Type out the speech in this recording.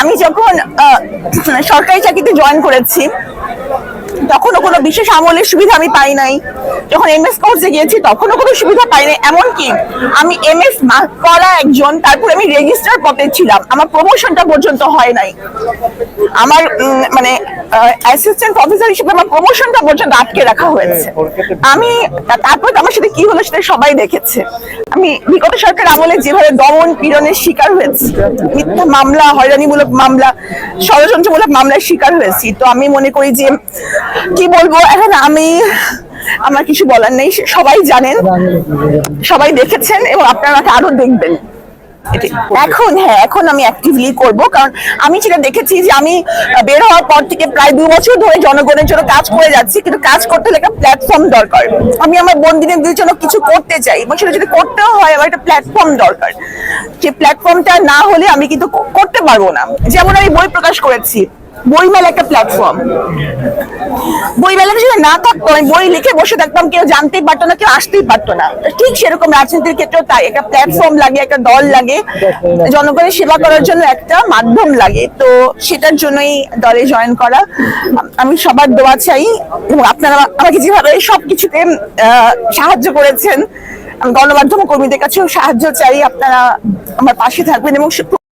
আমি যখন সরকারি চাকরিতে জয়েন করেছি তখনও কোনো বিশেষ আমলের সুবিধা আমি পাই নাই। যখন এম এস কোর্সে গিয়েছি তখনও কোনো সুবিধা পাই নাই। এমনকি আমি এম এস করা একজন তারপরে আমি রেজিস্টার পদে ছিলাম। আমার প্রমোশনটা পর্যন্ত হয় নাই। আমার মানে অ্যাসিস্ট্যান্ট প্রফেসর হিসেবে আমার প্রমোশনটা পর্যন্ত আটকে রাখা হয়েছে। আমি তারপর আমার সাথে কি হলো সেটা সবাই দেখেছে। আমি বিগত সরকার আমলে যেভাবে দমন পীড়নের শিকার হয়েছি মিথ্যা মামলা হয়রানিমূলক মামলা ষড়যন্ত্রমূলক মামলার শিকার হয়েছি তো আমি মনে করি যে কি বলব? এখন আমি, আমার কিছু বলার নেই, সবাই জানেন, সবাই দেখেছেন এবং আপনারা আমাকে আরও দেখবেন। এখন হ্যাঁ এখন আমি অ্যাক্টিভলি করব, কারণ আমি যেটা দেখেছি যে আমি বের হওয়ার পর থেকে প্রায় দুই বছর ধরে জনগণের জন্য কাজ করে যাচ্ছি, কিন্তু কাজ করতে হলে একটা প্ল্যাটফর্ম দরকার। আমি আমার বন্দিনের জন্য কিছু করতে চাই, এবং সেটা যদি করতেও হয়, আমার একটা প্ল্যাটফর্ম দরকার। যে প্ল্যাটফর্মটা না হলে আমি কিন্তু করতে পারব না। যেমন আমি বই প্রকাশ করেছি বইমেলা একটা প্ল্যাটফর্ম বইমেলাটা যদি না থাকতো আমি বই লিখে বসে থাকতাম কেউ জানতেই পারতো না কেউ আসতেই পারতো না। ঠিক সেরকম রাজনীতির ক্ষেত্রেও তাই একটা প্ল্যাটফর্ম লাগে একটা দল লাগে জনগণের সেবা করার জন্য একটা মাধ্যম লাগে। তো সেটার জন্যই দলে জয়েন করা। আমি সবার দোয়া চাই এবং আপনারা আমাকে যেভাবে সবকিছুতে আহ, সাহায্য করেছেন গণমাধ্যম কর্মীদের কাছেও সাহায্য চাই আপনারা আমার পাশে থাকবেন এবং